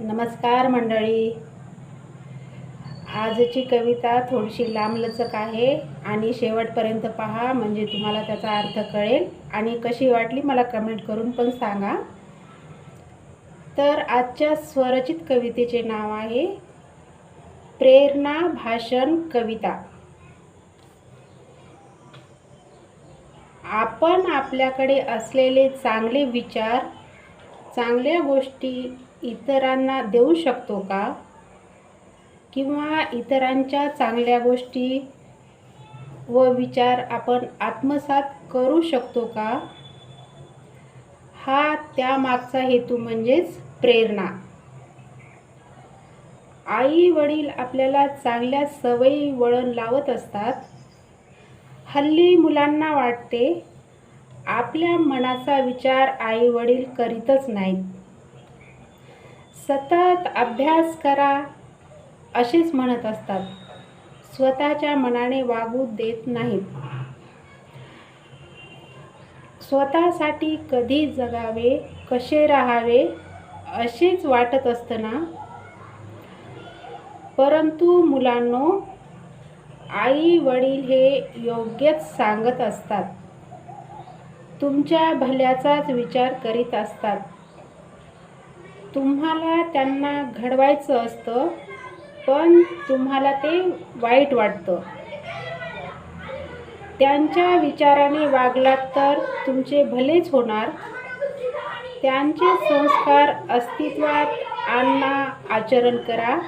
नमस्कार मंडळी. आजची कविता थोडीशी लांबलचक आहे आणि शेवटपर्यंत पहा म्हणजे तुम्हाला त्याचा अर्थ कळेल आणि कशी वाटली मला कमेंट करून पण सांगा. तर आजच्या स्वरचित कवितेचे नाव आहे प्रेरणा भाषण कविता. आपण आपल्याकडे असलेले चांगले विचार चांगल्या गोष्टी इतरांना देऊ शकतो का? किंवा इतरांच्या चांगल्या गोष्टी व विचार आपण आत्मसात करू शकतो का? हा त्यामागचा हेतू म्हणजेच प्रेरणा. आई वडील आपल्याला चांगल्या सवयी वळण लावत असतात. हल्ली मुलांना वाटते आपल्या मनाचा विचार आई वडील करीतच नाहीत. सतत अभ्यास करा. असेच म्हणत असतात. स्वतःच्या मनाने वागू देत नाहीत. स्वतःसाठी कधी जगावे कसे राहावे असेच वाटत असताना. परंतु मुलांनो आई वडील हे योग्यच सांगत असतात. तुमच्या भल्याचाच विचार करीत असतात. तुम्हाला त्यांना घडवायचं असतं पण तुम्हाला ते वाईट वाटतं. त्यांच्या विचाराने वागलात तर तुमचे भलेच होणार. त्यांचे संस्कार अस्तित्वात आणणा आचरण करा.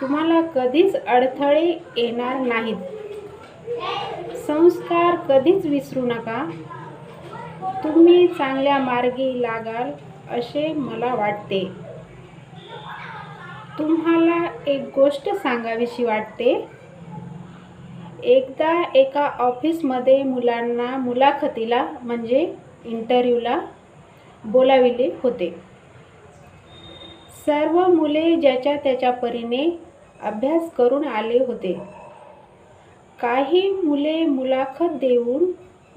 तुम्हाला कधीच अडथळे येणार नाहीत. संस्कार कधीच विसरू नका. तुम्ही चांगल्या मार्गी लागाल असे मला वाटते. तुम्हाला एक गोष्ट सांगावीशी वाटते. एकदा एका ऑफिसमध्ये मुलांना मुलाखतीला म्हणजे इंटरव्ह्यूला बोलाविले होते. सर्व मुले ज्याच्या त्याच्या परीने अभ्यास करून आले होते. काही मुले मुलाखत देऊन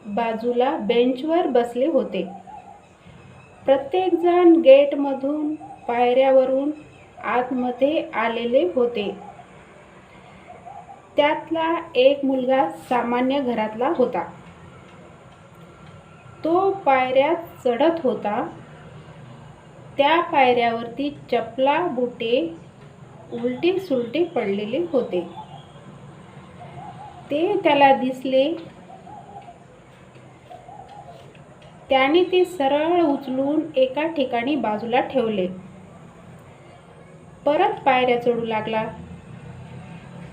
बाजूला बेंचवर बसले होते. प्रत्येकजण गेटमधून पायऱ्यावरून आतमध्ये आलेले होते. त्यातला एक मुलगा सामान्य घरातला होता. तो पायऱ्या चढत होता. त्या पायऱ्यावरती चपला बुटे उलटे सुलटे पडलेले होते. ते त्याला दिसले. त्याने ते सरळ उचलून एका ठिकाणी बाजूला ठेवले. परत पायऱ्या चढू लागला.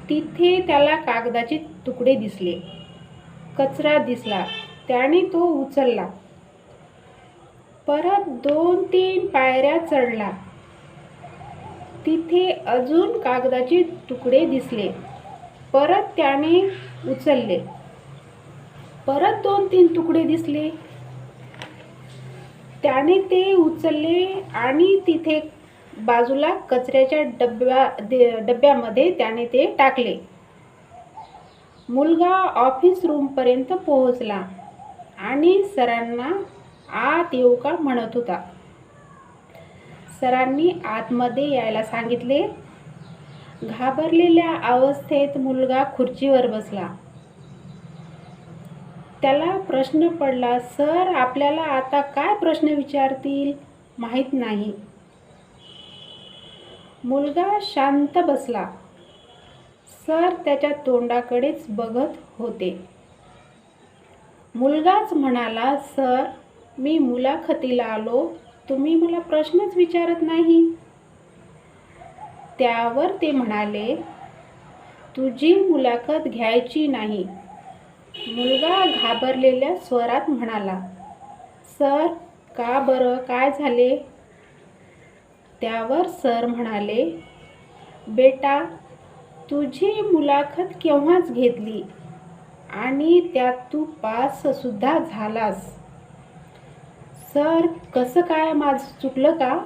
तिथे त्याला कागदाचे तुकडे दिसले. कचरा दिसला. त्याने तो उचलला. परत दोन तीन पायऱ्या चढला. तिथे अजून कागदाचे तुकडे दिसले. परत त्याने उचलले. परत दोन तीन तुकडे दिसले. त्याने ते उचलले आणि तिथे बाजूला कचऱ्याच्या डब्या डब्यामध्ये त्याने ते टाकले. मुलगा ऑफिस रूमपर्यंत पोहोचला आणि सरांना आत येऊ का म्हणत होता. सरांनी आतमध्ये यायला सांगितले. घाबरलेल्या अवस्थेत मुलगा खुर्चीवर बसला. त्याला प्रश्न पडला सर आपल्याला आता काय प्रश्न विचारतील? माहीत नाही. मुलगा शांत बसला. सर त्याच्या तोंडाकडेच बघत होते. मुलगाच म्हणाला सर मी मुलाखतीला आलो. तुम्ही मला प्रश्नच विचारत नाही. त्यावर ते म्हणाले तुझी मुलाखत घ्यायची नाही. मुलगा घाबरलेल्या स्वरात म्हणाला सर का बरं? काय झाले? त्यावर सर म्हणाले बेटा तुझी मुलाखत केव्हाच घेतली? आणि त्यात तू पाससुद्धा झालास. सर कसं काय माझं चुकलं का?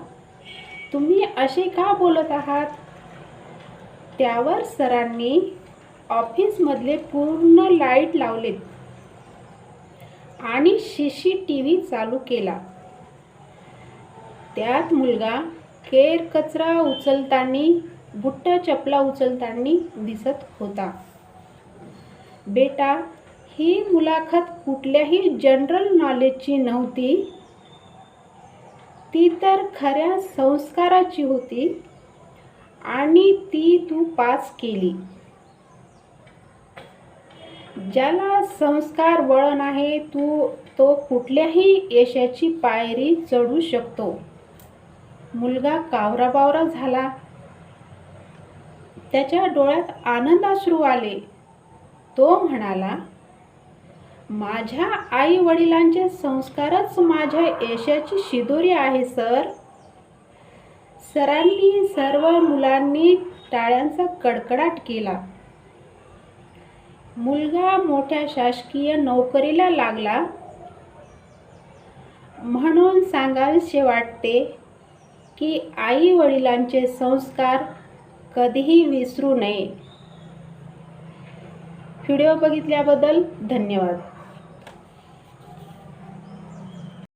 तुम्ही असे का बोलत आहात? त्यावर सरांनी ऑफिसमधले पूर्ण लाइट लावलेत आणि सी सी टी व्ही चालू केला. त्यात मुलगा केर कचरा उचलताना बुट्ट चपला उचलताना दिसत होता. बेटा ही मुलाखत कुठल्याही जनरल नॉलेजची नव्हती. ती तर खऱ्या संस्काराची होती आणि ती तू पास केली. ज्याला संस्कार वळण आहे तू तो कुठल्याही यशाची पायरी चढू शकतो. मुलगा कावराबावरा झाला. त्याच्या डोळ्यात आनंदाश्रू आले. तो म्हणाला माझ्या आई वडिलांचे संस्कारच माझ्या यशाची शिदोरी आहे सर. सरांनी सर्व मुलांनी टाळ्यांचा कडकडाट केला. मुलगा मोठ्या शासकीय नोकरीला लागला. म्हणून सांगावेसे वाटते की आई वडिलांचे संस्कार कधीही विसरू नये. व्हिडिओ बघितल्याबद्दल धन्यवाद.